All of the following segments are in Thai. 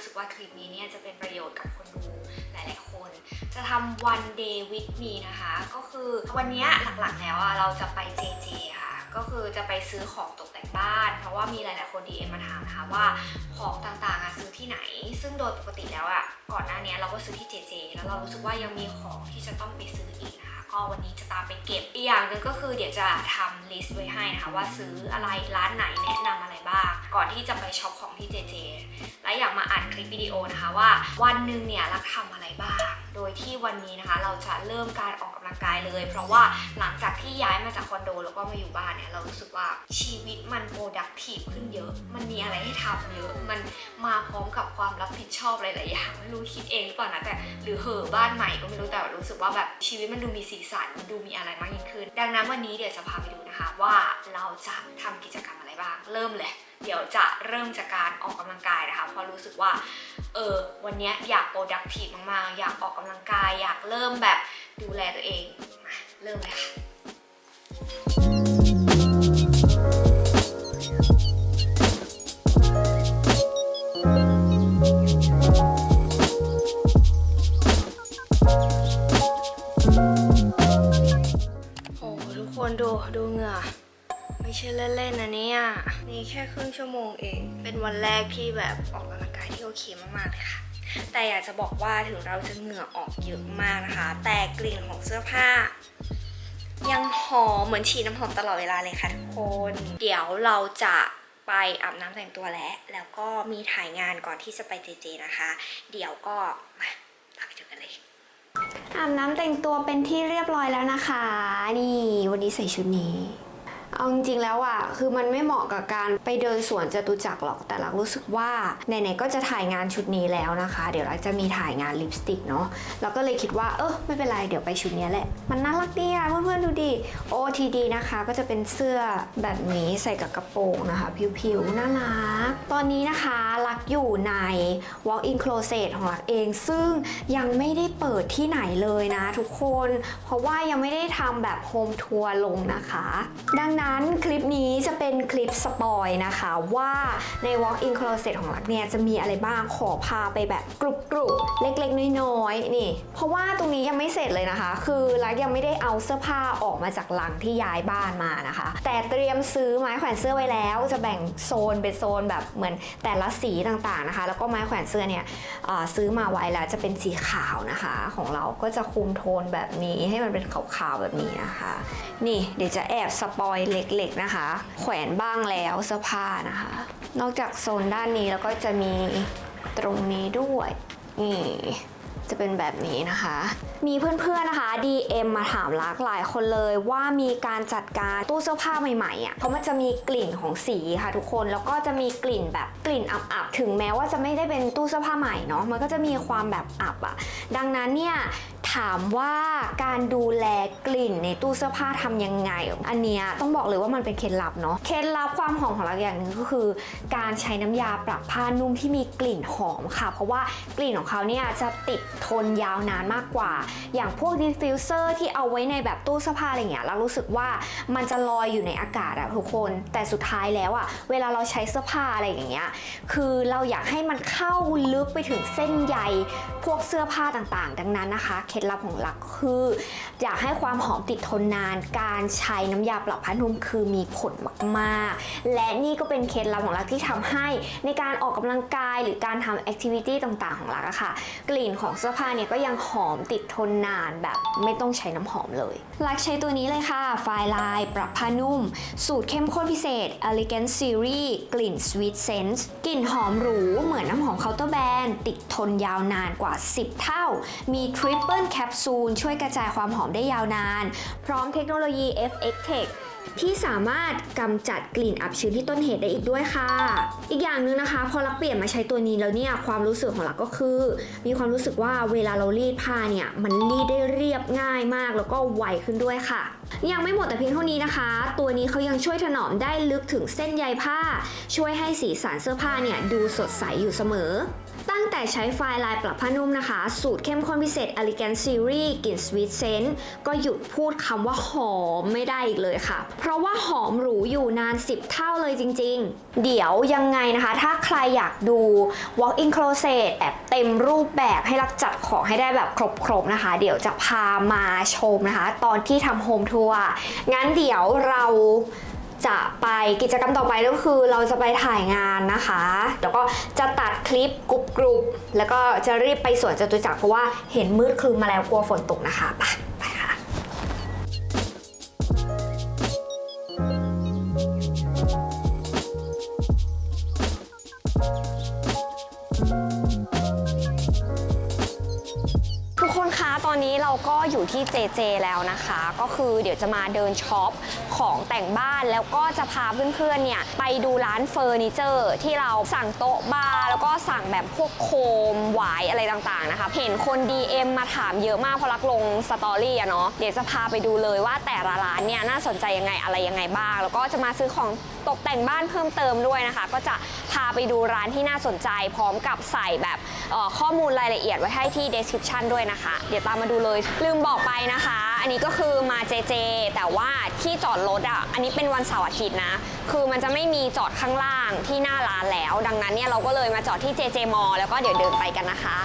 รู้สึกว่าคลิปนี้เนี่ยจะเป็นประโยชน์กับคนดูหลาย ๆ คน จะทำ one day with me นะคะ ก็คือวันนี้หลัก ๆ แล้วอะเราจะไป JJ ค่ะก็คือจะไปซื้อของตกแต่งบ้าน เพราะว่ามีหลาย ๆ คน DM มาถามนะคะว่าของต่าง ๆอะซื้อที่ไหน ซึ่งโดยปกติแล้วอะ ก่อนหน้านี้เราก็ซื้อที่ JJ แล้วเรารู้สึกว่ายังมีของที่จะต้องไปซื้ออีกนะคะก็วันนี้จะตามไปเก็บอีกอย่างหนึ่งก็คือเดี๋ยวจะทำลิสต์ไว้ให้นะคะว่าซื้ออะไรร้านไหนแนะนำอะไรบ้าง ก่อนที่จะไปช็อปของที่ JJ และอยากมาอ่านคลิปวิดีโอนะคะว่า วันหนึ่งเนี่ยรักทำอะไรบ้าง ยที่วันนี้นะคะ เราจะเริ่มการออกกำลังกายเลย เพราะว่าหลังจากที่ย้ายมาจากคอนโดแล้วก็มาอยู่บ้านเนี่ยเรารู้สึกว่าชีวิตมัน productive ขึ้นเยอะ มันมีอะไรให้ทำเยอะมันมาพร้อมกับความรับผิดชอบหลายๆอย่างไม่รู้คิดเองหรือเปล่านะแต่หรือเหอบ้านใหม่ก็ไม่รู้แต่รู้สึกว่าแบบชีวิตมันดูมีสีสันมันดูมีอะไรมากยิ่งขึ้น ดังนั้นวันนี้เดี๋ยวจะพาไปดูนะคะว่าเราจะทำกิจกรรมอะไรบ้างเริ่มเลย เดี๋ยวจะเริ่มจากการออกกำลังกายนะคะ เพราะรู้สึกว่า เออ วันนี้อยาก productive มาก ๆ อยากออกกำลังกาย อยากเริ่มแบบดูแลตัวเอง มาเริ่มเลยค่ะโอ้ทุกคนดู ดูเหงื่อ ไม่ใช่เล่นๆนะเนี่ย นี่แค่ครึ่งชั่วโมงเอง เป็นวันแรกที่แบบออกกำลังกายที่โอเคมากๆเลยค่ะ แต่อยากจะบอกว่าถึงเราจะเหงื่อออกเยอะมากนะคะ แต่กลิ่นของเสื้อผ้า ยังหอมเหมือนฉีดน้ำหอมตลอดเวลาเลยค่ะทุกคน เดี๋ยวเราจะไปอาบน้ำแต่งตัวแล้ว แล้วก็มีถ่ายงานก่อนที่จะไปเจเจนะคะ เดี๋ยวก็มาตามไปดูกันเลยอาบน้ำแต่งตัวเป็นที่เรียบร้อยแล้วนะคะ นี่ วันนี้ใส่ชุดนี้ เอาจริงๆแล้วอะคือมันไม่เหมาะกับการไปเดินสวนจตุจักรหรอกแต่ลักรู้สึกว่าไหนๆก็จะถ่ายงานชุดนี้แล้วนะคะ เดี๋ยวลักจะมีถ่ายงานลิปสติกเนาะเราก็เลยคิดว่าเออไม่เป็นไรเดี๋ยวไปชุดนี้แหละ มันน่ารักดีอะเพื่อนๆดูดิ OTD นะคะก็จะเป็นเสื้อแบบนี้ใส่กับกระโปรงนะคะ ผิวๆน่ารัก ตอนนี้นะคะลักอยู่ใน walk-in closet ของลักเอง ซึ่งยังไม่ได้เปิดที่ไหนเลยนะทุกคน เพราะว่ายังไม่ได้ทำแบบโฮมทัวร์ลงนะคะ ดังนั้นคลิปนี้จะเป็นคลิปสปอยนะคะว่าใน walk-in closet ของลักเนี่ยจะมีอะไรบ้างขอพาไปแบบกรุบๆเล็กๆ น้อยๆนี่ เพราะว่าตรงนี้ยังไม่เสร็จเลยนะคะ คือลักยังไม่ได้เอาเสื้อผ้าออกมาจากหลังที่ย้ายบ้านมานะคะ แต่เตรียมซื้อไม้แขวนเสื้อไว้แล้วจะแบ่งโซนเป็นโซนแบบเหมือนแต่ละสีต่างๆนะคะ แล้วก็ไม้แขวนเสื้อเนี่ยซื้อมาไว้แล้วจะเป็นสีขาวนะคะ ของเราก็จะคุมโทนแบบนี้ให้มันเป็นขาวๆแบบนี้นะคะ นี่เดี๋ยวจะแอบสปอยเล็กๆนะคะ แขวนบ้างแล้วเสื้อผ้านะคะ นอกจากโซนด้านนี้แล้วก็จะมีตรงนี้ด้วยนี่จะเป็นแบบนี้นะคะ มีเพื่อนๆนะคะ DM มาถามลักหลายคนเลยว่ามีการจัดการตู้เสื้อผ้าใหม่ๆอะเพราะมันจะมีกลิ่นของสีค่ะทุกคนแล้วก็จะมีกลิ่นแบบกลิ่นอับๆถึงแม้ว่าจะไม่ได้เป็นตู้เสื้อผ้าใหม่เนาะมันก็จะมีความแบบอับอะดังนั้นเนี่ย ถามว่าการดูแลกลิ่นในตู้เสื้อผ้าทำยังไง อันเนี้ยต้องบอกเลยว่ามันเป็นเคล็ดลับเนาะ เคล็ดลับความหอมของเราอย่างหนึ่งก็คือ การใช้น้ำยาปรับผ้านุ่มที่มีกลิ่นหอมค่ะ เพราะว่ากลิ่นของเขาเนี่ยจะติดทนยาวนานมากกว่า อย่างพวกดิฟฟิวเซอร์ที่เอาไว้ในแบบตู้เสื้อผ้าอะไรเงี้ยเรารู้สึกว่ามันจะลอยอยู่ในอากาศอะทุกคน แต่สุดท้ายแล้วอะเวลาเราใช้เสื้อผ้าอะไรอย่างเงี้ย คือเราอยากให้มันเข้าลึกไปถึงเส้นใยพวกเสื้อผ้าต่างๆ ดังนั้นนะคะเคลดลับของหลักคือ อยากให้ความหอมติดทนนาน การใช้น้ำยาปรับผ้านุ่มคือมีผลมากๆ และนี่ก็เป็นเคล็ดลับของลักที่ทำให้ในการออกกำลังกายหรือการทำแอคทิวิตี้ต่างๆ ของลักอะค่ะ กลิ่นของเสื้อผ้าเนี่ยก็ยังหอมติดทนนานแบบไม่ต้องใช้น้ำหอมเลยลักใช้ตัวนี้เลยค่ะไฟลายปรับผ้านุ่ม สูตรเข้มข้นพิเศษ Elegant Series กลิ่น Sweet Scent กลิ่นหอมหรูเหมือนน้ำหอมเคาน์เตอร์แบรนด์ติดทนยาวนานกว่า 10 เท่า มี Triple Capsule ช่วยกระจายความหอมได้ยาวนาน พร้อมเทคโนโลยี FX Tech ที่สามารถกำจัดกลิ่นอับชื้นที่ต้นเหตุได้อีกด้วยค่ะ อีกอย่างหนึ่งนะคะ พอลักเปลี่ยนมาใช้ตัวนี้แล้วเนี่ยความรู้สึกของลักก็คือ มีความรู้สึกว่าเวลาเรารีดผ้าเนี่ยมันรีดได้เรียบง่ายมาก แล้วก็ไวขึ้นด้วยค่ะ ยังไม่หมดแต่เพียงเท่านี้นะคะ ตัวนี้เขายังช่วยถนอมได้ลึกถึงเส้นใยผ้า ช่วยให้สีสันเสื้อผ้าเนี่ยดูสดใสอยู่เสมอ ตั้งแต่ใช้ไฟล์ลายปรับผ้านุ่มนะคะ สูตรเข้มข้นพิเศษ Elegant Series กลิ่น Sweet Scent ก็หยุดพูดคำว่าหอมไม่ได้อีกเลยค่ะ เพราะว่าหอมหรูอยู่นาน 10 เท่าเลยจริง ๆ เดี๋ยวยังไงนะคะ ถ้าใครอยากดู Walk-in Closet แบบเต็มรูปแบบให้รักจัดของให้ได้แบบครบๆนะคะ เดี๋ยวจะพามาชมนะคะ ตอนที่ทำโฮมทัวร์งั้นเดี๋ยวเรา จะไปกิจกรรมต่อไปก็คือเราจะไปถ่ายงานนะคะ แล้วก็จะตัดคลิปกรุบกรุบๆแล้วก็จะรีบไปสวนจตุจักรเพราะว่าเห็นมืดครึ้มมาแล้วกลัวฝนตกนะคะไปไปค่ะทุกคนคะตอนนี้เราก็อยู่ที่ JJ แล้วนะคะ ก็คือเดี๋ยวจะมาเดินช็อป ของแต่งบ้านแล้วก็จะพาเพื่อนๆเนี่ยไปดูร้านเฟอร์นิเจอร์ที่เราสั่งโต๊ะบาร์แล้วก็สั่งแบบพวกโคมหวายอะไรต่างๆนะคะเห็นคน DM มาถามเยอะมากเพราะรักลงสตอรี่อะเนาะเดี๋ยวจะพาไปดูเลยว่าแต่ละร้านเนี่ยน่าสนใจยังไงอะไรยังไงบ้าง แล้วก็จะมาซื้อของตกแต่งบ้านเพิ่มเติมด้วยนะคะ ก็จะพาไปดูร้านที่น่าสนใจ พร้อมกับใส่แบบข้อมูลรายละเอียดไว้ให้ที่ description ด้วยนะคะ เดี๋ยวตามมาดูเลย ลืมบอกไปนะคะ อันนี้ก็คือมา JJ แต่ว่าที่จอดรถอะอันนี้เป็นวันเสาร์อาทิตย์นะ คือมันจะไม่มีจอดข้างล่างที่หน้าร้านแล้ว ดังนั้นเนี่ยเราก็เลยมาจอดที่ JJ m แล้วก็เดี๋ยวเดินไปกันนะคะ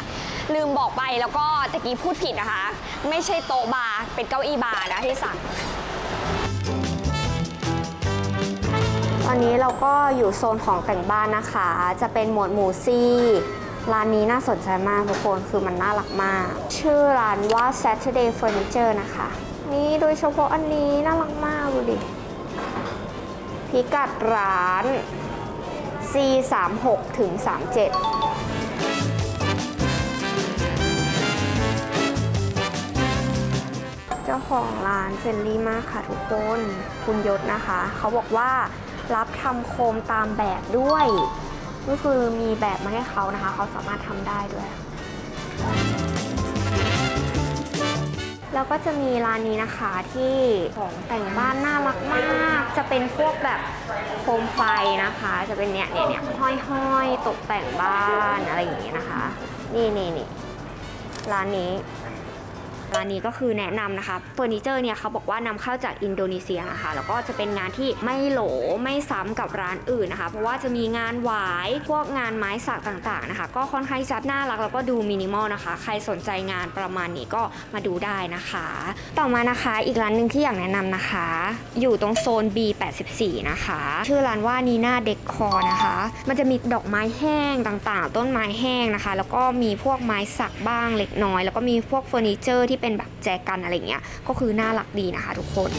ลืมบอกไปแล้วก็ตะกี้พูดผิดนะคะ ไม่ใช่โต๊ะบาร์เป็นเก้าอี้บาร์นะที่สั่ง อนนี้เราก็อยู่โซนของแต่งบ้านนะคะ จะเป็นหมวดหมู่ซี่ร้านนี้น่าสนใจมากทุกคนคือมันน่ารักมาก ชื่อร้านว่า Saturday Furniture นะคะ นี่โดยเฉพาะอันนี้น่ารักมากดูดิพิกัดร้าน C36 ถึง 37เจ้าของร้านเฟรนลี่มากค่ะทุกคน คุณยศนะคะ เขาบอกว่า รับทำโคมตามแบบด้วย ก็คือมีแบบมาให้เขานะคะ เขาสามารถทำได้ด้วย แล้วก็จะมีร้านนี้นะคะที่ของแต่งบ้านน่ารักมาก จะเป็นพวกแบบโคมไฟนะคะ จะเป็นเนี่ยเนี่ยเนี่ยห้อยๆตกแต่งบ้านอะไรอย่างเงี้ยนะคะ นี่นี่นี่ร้านนี้ ร้านนี้ก็คือแนะนำนะคะเฟอร์นิเจอร์เนี่ยเขาบอกว่านำเข้าจากอินโดนีเซียนะคะแล้วก็จะเป็นงานที่ไม่โหลไม่ซ้ำกับร้านอื่นนะคะ เพราะว่าจะมีงานหวายพวกงานไม้สักต่างๆนะคะ ก็ค่อนข้างจะน่ารักแล้วก็ดูมินิมอลนะคะ ใครสนใจงานประมาณนี้ก็มาดูได้นะคะ ต่อมานะคะอีกร้านหนึ่งที่อยากแนะนำนะคะ อยู่ตรงโซน B84 นะคะ ชื่อร้านว่านีน่าเด็กคอนะคะ มันจะมีดอกไม้แห้งต่างๆ ต้นไม้แห้งนะคะ แล้วก็มีพวกไม้สักบ้างเล็กน้อย แล้วก็มีพวกเฟอร์นิเจอร์ที่เป็นแบบแจกันอะไรเงี้ยก็คือน่ารักดีนะคะทุกคน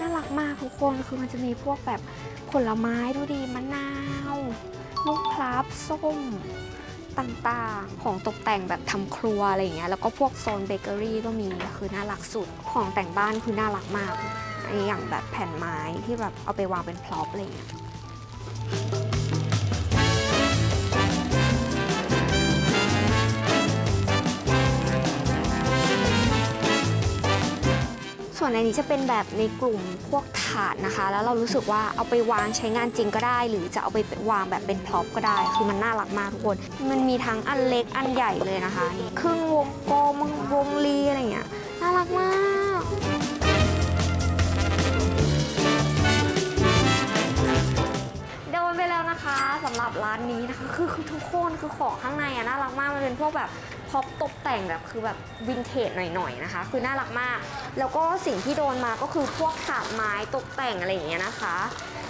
น่ารักมากทุกคนคือมันจะมีพวกแบบผลไม้ดูดีมะนาวลูกพลับส้มต่างๆ ของตกแต่งแบบทำครัวอะไรอย่างเงี้ย แล้วก็พวกโซนเบเกอรี่ก็มี คือน่ารักสุด ของแต่งบ้านคือน่ารักมาก อันอย่างแบบแผ่นไม้ที่แบบเอาไปวางเป็นพร็อพอะไรอย่างเงี้ยส่วนอันนี้จะเป็นแบบในกลุ่มพวกถาดนะคะ แล้วเรารู้สึกว่าเอาไปวางใช้งานจริงก็ได้ หรือจะเอาไปวางแบบเป็นพร็อพก็ได้ คือมันน่ารักมากทุกคน มันมีทั้งอันเล็กอันใหญ่เลยนะคะครึ่งวงกลมวงรีอะไรอย่างเงี้ยน่ารักมาก แล้วนะคะสำหรับร้านนี้นะคะคือคือทุกคนคือของข้างในอะน่ารักมากมันเป็นพวกแบบพอพตกแต่งแบบคือแบบวินเทจหน่อยๆนะคะ คือน่ารักมาก แล้วก็สิ่งที่โดนมาก็คือพวกถาดไม้ตกแต่งอะไรอย่างเงี้ยนะคะ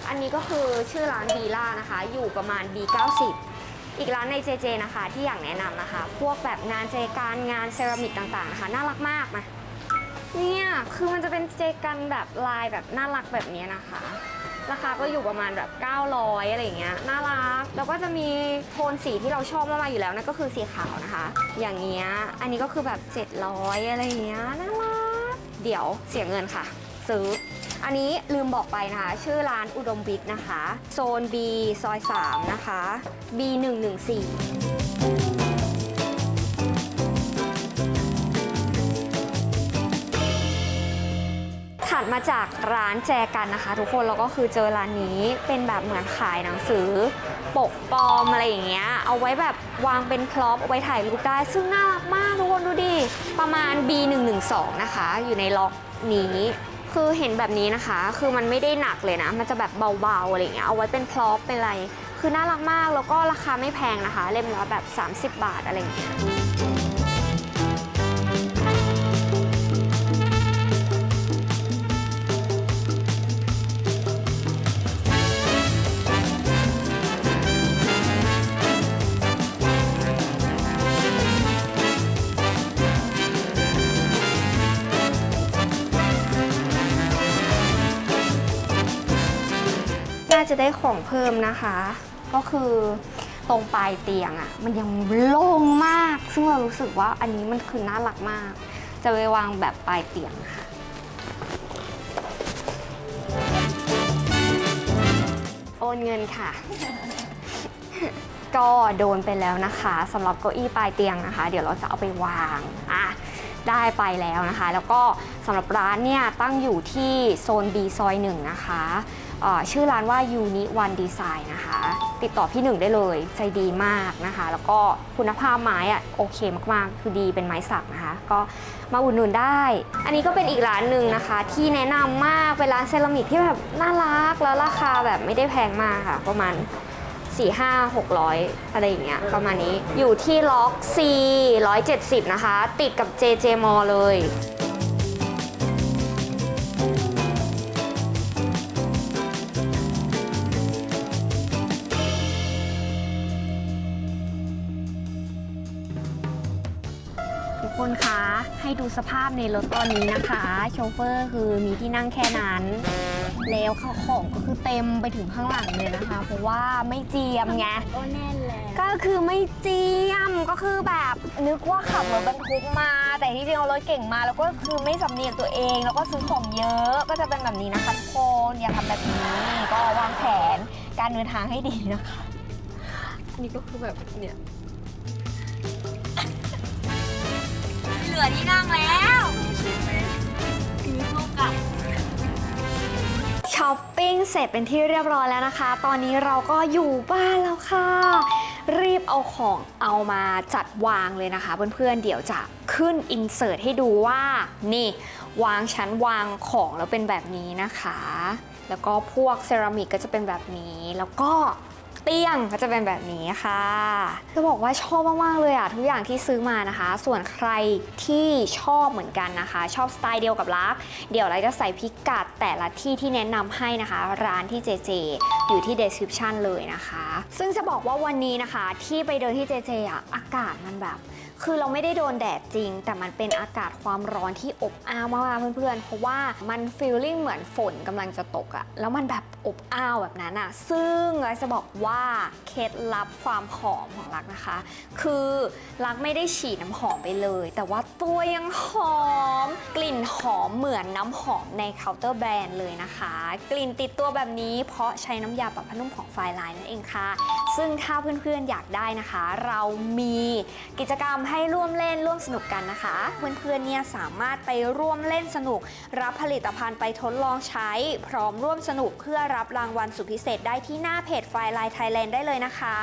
อันนี้ก็คือชื่อร้านบีล่านะคะ อยู่ประมาณ B90 อีกร้านใน JJ นะคะ ที่อยากแนะนำนะคะ พวกแบบงานเจกันงานเซรามิกต่างๆนะคะน่ารักมากมาเนี่ยคือมันจะเป็นเจกันแบบลายแบบน่ารักแบบนี้นะคะ ราคาก็อยู่ประมาณแบบ 900 อะไรอย่างเงี้ยน่ารัก แล้วก็จะมีโทนสีที่เราชอบมากๆอยู่แล้วนั่นก็คือสีขาวนะคะ อย่างเงี้ยอันนี้ก็คือแบบ 700 อะไรอย่างเงี้ยน่ารัก เดี๋ยวเสียเงินค่ะ ซื้ออันนี้ลืมบอกไปนะคะ ชื่อร้านอุดมวิทนะคะ โซน B ซอย 3 นะคะ B 114 มาจากร้านแจกันนะคะ ทุกคนแล้วก็คือเจอร้านนี้เป็นแบบเหมือนขายหนังสือ ปกปลอมอะไรอย่างเงี้ยเอาไว้แบบวางเป็นพร็อพเอาไว้ถ่ายรูปได้ ซึ่งน่ารักมากทุกคนดูดิประมาณ B112 นะคะ อยู่ในล็อกนี้คือเห็นแบบนี้นะคะ คือมันไม่ได้หนักเลยนะ มันจะแบบเบาๆอะไรอย่างเงี้ย เอาไว้เป็นพร็อพเป็นอะไร คือน่ารักมาก แล้วก็ราคาไม่แพงนะคะ เล่มละแบบ 30 บาทอะไรอย่างเงี้ย จะได้ของเพิ่มนะคะ ก็คือตรงปลายเตียงอะ่ะ มันยังโล่งมาก ซึ่งเรารู้สึกว่าอันนี้มันคือน่ารักมาก จะไปวางแบบปลายเตียงค่ะโอนเงินค่ะ ก็โดนไปแล้วนะคะสำหรับเก้าอี้ปลายเตียงนะคะ เดี๋ยวเราจะเอาไปวางอะได้ไปแล้วนะคะ แล้วก็สำหรับร้านเนี่ยตั้งอยู่ที่โซน B ซอย1นะคะ ชื่อร้านว่า Uni One Design นะคะ ติดต่อพี่หนึ่งได้เลยใจดีมากนะคะ แล้วก็คุณภาพไม้อะโอเคมากๆ คือดีเป็นไม้สักนะคะ ก็มาอุดหนุนได้ อันนี้ก็เป็นอีกร้านหนึ่งนะคะ ที่แนะนำมากเป็นร้านเซรามิกที่แบบน่ารักแล้วราคาแบบไม่ได้แพงมากค่ะ ประมาณ4 5 600 อะไรอย่างเงี้ยประมาณนี้อยู่ที่ล็อก C 170 นะคะ ติดกับ JJ m a l l เลย ดูสภาพในรถตอนนี้นะคะ โชเฟอร์คือมีที่นั่งแค่นั้น แล้วข้าวของก็คือเต็มไปถึงข้างหลังเลยนะคะ เพราะว่าไม่เจียมไง ก็แน่นแล้วก็คือไม่เจียมก็คือแบบนึกว่าขับรถบรรทุกมา แต่ที่จริงเอารถเก่งมา แล้วก็คือไม่สำเนียกตัวเอง แล้วก็ซื้อของเยอะก็จะเป็นแบบนี้นะคะทุกคนอย่าทำแบบนี้ก็วางแผนการเดินทางให้ดีนะคะ นี่ก็คือแบบเนี่ย เหลือที่นั่งแล้วช้อปปิ้งเสร็จเป็นที่เรียบร้อยแล้วนะคะ ตอนนี้เราก็อยู่บ้านแล้วค่ะ รีบเอาของเอามาจัดวางเลยนะคะ เพื่อนๆ เดี๋ยวจะขึ้นอินเสิร์ตให้ดูว่า นี่ วางชั้นวางของแล้วเป็นแบบนี้นะคะ แล้วก็พวกเซรามิกก็จะเป็นแบบนี้ แล้วก็ เตียงก็จะเป็นแบบนี้ค่ะจะบอกว่าชอบมากๆเลยอะทุกอย่างที่ซื้อมานะคะ ส่วนใครที่ชอบเหมือนกันนะคะ ชอบสไตล์เดียวกับลัก เดี๋ยวเราจะใส่พิกัดแต่ละที่ที่แนะนำให้นะคะ ร้านที่เจเจอยู่ที่ description เลยนะคะ ซึ่งจะบอกว่าวันนี้นะคะที่ไปเดินที่เจเจอะอากาศมันแบบ คือเราไม่ได้โดนแดดจริง แต่มันเป็นอากาศความร้อนที่อบอ้าวมากๆเพื่อนๆ เพราะว่ามันฟีลลิ่งเหมือนฝนกำลังจะตกอะแล้วมันแบบอบอ้าวแบบนั้นอะซึ่งเราจะบอกว่าเคล็ดลับความหอมของรักนะคะ คือรักไม่ได้ฉีดน้ำหอมไปเลย แต่ว่าตัวยังหอม กลิ่นหอมเหมือนน้ำหอมในเคาน์เตอร์แบรนด์เลยนะคะ กลิ่นติดตัวแบบนี้เพราะใช้น้ำยาปรับผ้านุ่มของไฟลายนั่นเองค่ะ ซึ่งถ้าเพื่อนๆอยากได้นะคะ เรามีกิจกรรมให้ให้ร่วมเล่นร่วมสนุกกันนะคะ เพื่อนๆเนี่ยสามารถไปร่วมเล่นสนุก รับผลิตภัณฑ์ไปทดลองใช้ พร้อมร่วมสนุกเพื่อรับรางวัลสุดพิเศษได้ที่หน้าเพจไฟลายไทยแลนด์ได้เลยนะคะ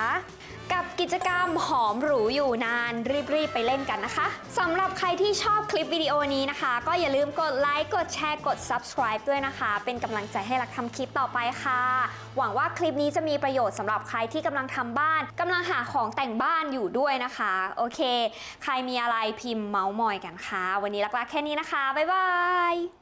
กับกิจกรรมหอมหรูอยู่นานรีบๆไปเล่นกันนะคะสำหรับใครที่ชอบคลิปวิดีโอนี้นะคะ ก็อย่าลืมกดไลค์กดแชร์กด subscribe ด้วยนะคะ เป็นกำลังใจให้รักทำคลิปต่อไปค่ะ หวังว่าคลิปนี้จะมีประโยชน์สำหรับใครที่กำลังทำบ้านกำลังหาของแต่งบ้านอยู่ด้วยนะคะ โอเคใครมีอะไรพิมพ์เมาส์มอยกันค่ะ วันนี้รักๆแค่นี้นะคะ บ๊ายบาย